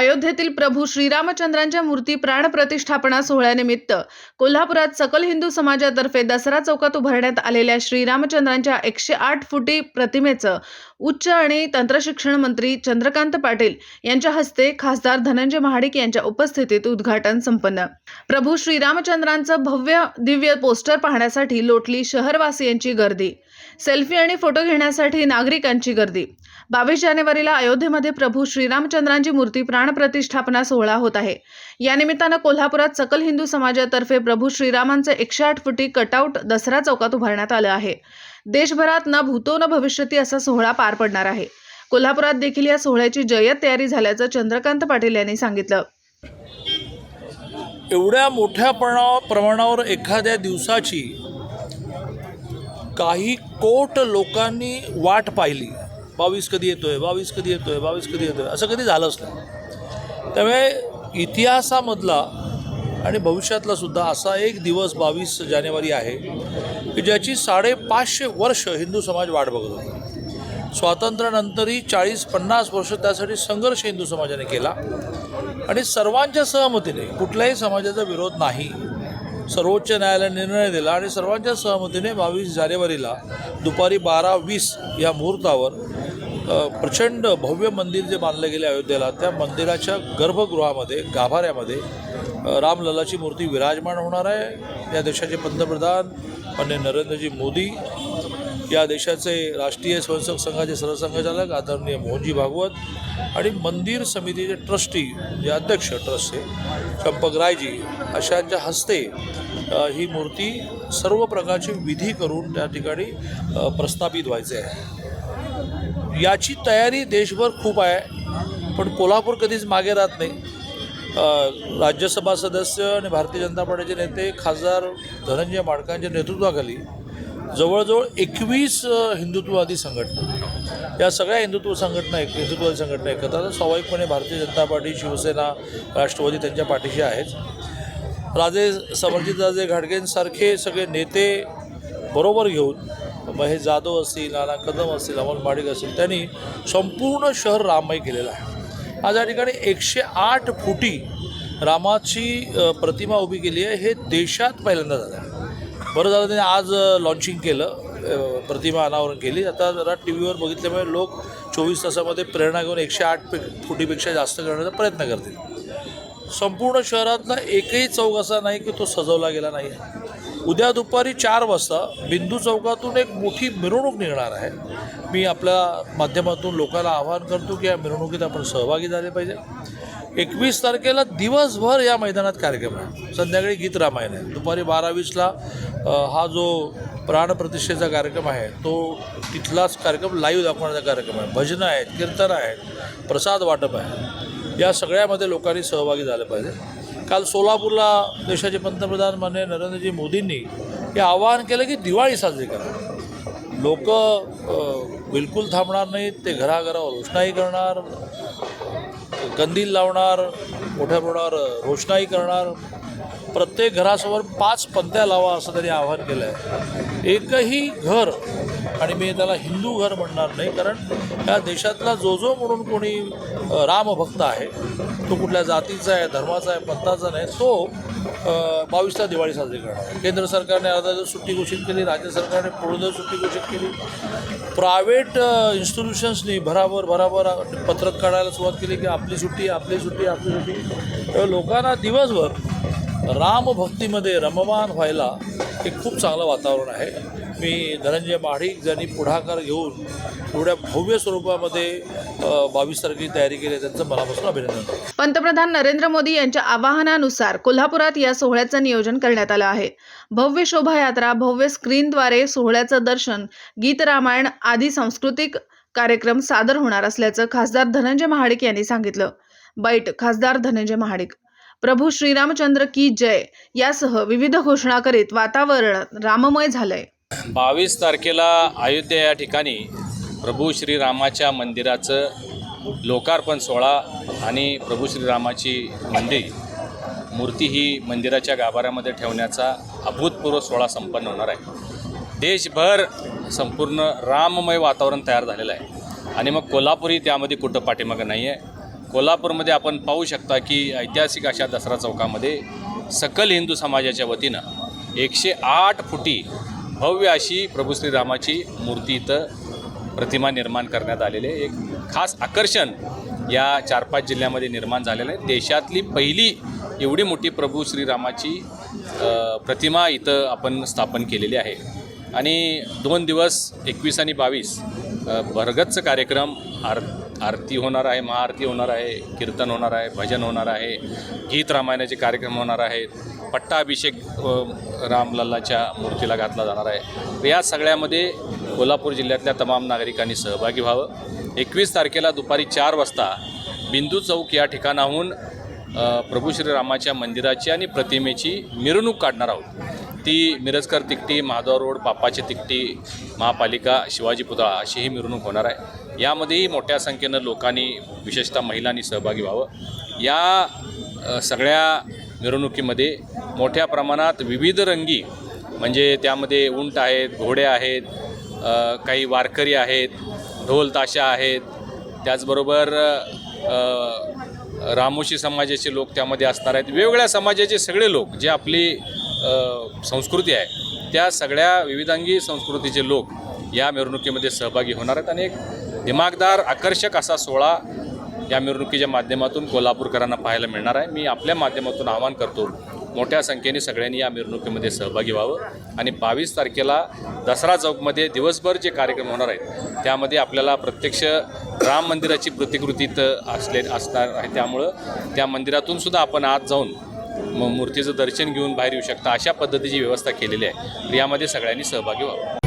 अयोध्येतील प्रभू श्रीरामचंद्रांच्या मूर्ती प्राणप्रतिष्ठापना सोहळ्यानिमित्त कोल्हापुरात सकल हिंदू समाजातर्फे दसरा चौकात उभारण्यात आलेल्या श्रीरामचंद्रांच्या एकशे आठ फुटी प्रतिमेचं उच्च आणि तंत्रशिक्षण मंत्री चंद्रकांत पाटील यांच्या हस्ते खासदार धनंजय महाडिक यांच्या उपस्थितीत उद्घाटन संपन्न. प्रभू श्रीरामचंद्रांचं भव्य दिव्य पोस्टर पाहण्यासाठी लोटली शहरवासियांची गर्दी. सेल्फी आणि फोटो घेण्यासाठी नागरिकांची गर्दी. बावीस जानेवारीला अयोध्येमध्ये प्रभू श्रीरामचंद्रांची मूर्ती प्राणप्रतिष्ठापना सोहळा होत आहे. या निमित्तानं कोल्हापुरात सकल हिंदू समाजातर्फे प्रभू श्रीरामांचं एकशे आठ फुटी कटआउट दसरा चौकात उभारण्यात आलं आहे. देशभरात न भूतो न भविष्यती असा सोहळा पार पडणार आहे. कोल्हापुरात देखील या सोहळ्याची जय्यत तयारी झाल्याचं चंद्रकांत पाटील यांनी सांगितलं. एवढ्या मोठ्या प्रणा प्रमाणावर एखाद्या दिवसाची काही कोट लोकांनी वाट पाहिली. बावीस कधी येतोय बावीस कधी येतोय बावीस कधी येतोय असं कधी झालंच नाही त्यामुळे इतिहासामधला आणि भविष्यातला सुद्धा असा एक दिवस बावीस जानेवारी आहे की ज्याची साडेपाचशे वर्ष हिंदू समाज वाट बघत होता. स्वातंत्र्यानंतरही चाळीस पन्नास वर्ष त्यासाठी संघर्ष हिंदू समाजाने केला. आणि सर्वांच्या सहमतीने कुठल्याही समाजाचा विरोध नाही. सर्वोच्च न्यायालयाने निर्णय दिला आणि सर्वांच्या सहमतीने बावीस जानेवारीला दुपारी बारा वीस या मुहूर्तावर प्रचंड भव्य मंदिर जे बांधलं गेले अयोध्येला त्या मंदिराच्या गर्भगृहामध्ये गाभाऱ्यामध्ये रामललाची मूर्ती विराजमान होणार आहे. या देशाचे पंतप्रधान मान्य नरेंद्रजी मोदी या देशाचे राष्ट्रीय स्वयंसेवक संघाचे सरसंघचालक आदरणीय मोहनजी भागवत आणि मंदिर समितीचे ट्रस्टी जे अध्यक्ष ट्रस्टचे चंपक रायजी अशांच्या हस्ते ही मूर्ती सर्व प्रकारची विधी करून त्या ठिकाणी प्रस्थापित व्हायचे आहे. याची तयारी देशभर खूप आहे पण कोल्हापूर कधीच मागे राहत नाही. राज्यसभा सदस्य आणि भारतीय जनता पार्टीचे नेते खासदार धनंजय माडकांच्या नेतृत्वाखाली जवळजवळ एकवीस हिंदुत्ववादी संघटना. या सगळ्या हिंदुत्व संघटना एक हिंदुत्ववादी संघटना एकत्र स्वाभाविकपणे भारतीय जनता पार्टी शिवसेना राष्ट्रवादी त्यांच्या पाठीशी आहेच राजे समर्जितराजे घाडगेंसारखे सगळे नेते बरोबर घेऊन महेश जाधव असतील नाना कदम असतील अमोल माडिक असतील त्यांनी संपूर्ण शहर राममय केलेलं आहे. आज या ठिकाणी एकशे आठ फुटी रामाची प्रतिमा उभी केली आहे. हे देशात पहिल्यांदा झालं आहे. बरं झालं त्यांनी आज लॉन्चिंग केलं प्रतिमा अनावरण केली. आता जरा टी व्हीवर बघितल्यामुळे लोक चोवीस तासामध्ये प्रेरणा घेऊन एकशे आठ पे फुटीपेक्षा जास्त करण्याचा प्रयत्न करतील. संपूर्ण शहरातला एकही चौक असा नाही की तो सजवला गेला नाही उद्या दुपारी चार वाजता बिंदू चौकातून एक मोठी मिरवणूक निघणार आहे. मी आपल्या माध्यमातून लोकांना आवाहन करतो की या मिरवणुकीत आपण सहभागी झाले पाहिजे. एकवीस तारखेला दिवसभर या मैदानात कार्यक्रम आहे. संध्याकाळी गीत रामायण आहे. दुपारी बारावीसला हा जो प्राणप्रतिष्ठेचा कार्यक्रम आहे तो तिथलाच कार्यक्रम लाईव्ह दाखवण्याचा कार्यक्रम आहे. भजनं आहेत कीर्तनं आहेत प्रसाद वाटप आहे. या सगळ्यामध्ये लोकांनी सहभागी झालं पाहिजे. काल सोलापूरला देशाचे पंतप्रधान माननीय नरेंद्रजी मोदींनी हे आवाहन केलं की दिवाळी साजरी करा. लोक बिलकुल थांबणार नाहीत ते घराघरावर रोषणाई करणार कंदील लावणार मोठ्या प्रमाणावर रोषणाई करणार. प्रत्येक घरासमोर पाच पंत्या लावा असं त्यांनी आवाहन केलं आहे एकही घर आणि मी त्याला हिंदू घर म्हणणार नाही कारण या देशातला जो जो म्हणून कोणी रामभक्त आहे तो कुठल्या जातीचा आहे धर्माचा आहे पंथाचा नाही तो बावीसला दिवाळी साजरी करणार आहे. केंद्र सरकारने अर्धा दिवस सुट्टी घोषित केली राज्य सरकारने पूर्ण दिवस सुट्टी घोषित केली. प्रायव्हेट इन्स्टिट्यूशन्सनी भराभर भराभर पत्रक काढायला सुरुवात केली की आपली सुट्टी आपली सुट्टी आपली सुट्टी. लोकांना दिवसभर रामभक्तीमध्ये रममान व्हायला एक खूप चांगलं वातावरण आहे. मी धनंजय महाडिक ज्यांनी पुढाकार घेऊन एवढ्या भव्य स्वरूपामध्ये बावीस तारखेची तयारी केली त्यांचं मनापासून अभिनंदन. पंतप्रधान नरेंद्र मोदी यांच्या आवाहनानुसार कोल्हापुरात या सोहळ्याचं नियोजन करण्यात आलं आहे. भव्य शोभायात्रा भव्य स्क्रीनद्वारे सोहळ्याचं दर्शन गीत रामायण आदी सांस्कृतिक कार्यक्रम सादर होणार असल्याचं खासदार धनंजय महाडिक यांनी सांगितलं. बैठ खासदार धनंजय महाडिक. प्रभू श्रीरामचंद्र की जय यासह विविध घोषणा करीत वातावरण राममय झालंय. बावीस तारखेला अयोध्या या ठिकाणी प्रभू श्रीरामाच्या मंदिराचं लोकार्पण सोहळा आणि प्रभू श्रीरामाची मंदिर मूर्ती ही मंदिराच्या गाभाऱ्यामध्ये ठेवण्याचा अभूतपूर्व सोहळा संपन्न होणार आहे. देशभर संपूर्ण राममय वातावरण तयार झालेलं आहे. आणि मग कोल्हापूरही त्यामध्ये कुठं पाठीमागं नाही आहे. कोल्हापूरमध्ये आपण पाहू शकता की ऐतिहासिक अशा दसरा चौकामध्ये सकल हिंदू समाजाच्या वतीनं एकशे आठ फुटी भव्य अशी प्रभू श्रीरामाची मूर्ती इथं प्रतिमा निर्माण करण्यात आलेली आहे. एक खास आकर्षण या चार पाच जिल्ह्यामध्ये निर्माण झालेलं आहे. देशातली पहिली एवढी मोठी प्रभू श्रीरामाची प्रतिमा इथं आपण स्थापन केलेली आहे. आणि दोन दिवस एकवीस आणि बावीस भरगतचं कार्यक्रम आर आरती होणार आहे महाआरती होणार आहे कीर्तन होणार आहे भजन होणार आहे गीत रामायणाचे कार्यक्रम होणार आहेत पट्टाभिषेक रामलल्लाच्या मूर्तीला घातला जाणार आहे. या सगळ्यामध्ये कोल्हापूर जिल्ह्यातल्या तमाम नागरिकांनी सहभागी व्हावं. एकवीस तारखेला दुपारी चार वाजता बिंदू चौक या ठिकाणाहून प्रभू श्रीरामाच्या मंदिराची आणि प्रतिमेची मिरवणूक काढणार आहोत. ती मिरजकर तिकटी माधव रोड बाप्पाची तिकटी महापालिका शिवाजी पुतळा अशी ही मिरवणूक होणार आहे. यामध्येही मोठ्या संख्येनं लोकांनी विशेषतः महिलांनी सहभागी व्हावं. या सगळ्या मिरवणुकीमध्ये मोठ्या प्रमाणात विविध रंगी म्हणजे त्यामध्ये उंट आहेत घोडे आहेत काही वारकरी आहेत ढोल ताशा आहेत त्याचबरोबर रामोशी समाजाचे लोक त्यामध्ये असणार आहेत. वेगवेगळ्या समाजाचे सगळे लोक जे आपली संस्कृती आहे. त्या सगळ्या विविधांगी संस्कृतीचे लोक या मिरवणुकीमध्ये सहभागी होणार आहेत आणि एक दिमागदार आकर्षक असा सोहळा या मिरवणुकीच्या माध्यमातून कोल्हापूरकरांना पाहायला मिळणार आहे. मी आपल्या माध्यमातून आवाहन करतो मोठ्या संख्येने सगळ्यांनी या मिरवणुकीमध्ये सहभागी व्हावं आणि बावीस तारखेला दसरा चौकमध्ये दिवसभर जे कार्यक्रम होणार आहेत त्यामध्ये आपल्याला प्रत्यक्ष राम मंदिराची प्रतिकृतीत असले असणार आहे. त्यामुळं त्या मंदिरातून सुद्धा आपण आत जाऊन मूर्तीचं दर्शन घेऊन बाहेर येऊ शकता अशा पद्धतीची व्यवस्था केलेली आहे. यामध्ये सगळ्यांनी सहभागी व्हावं.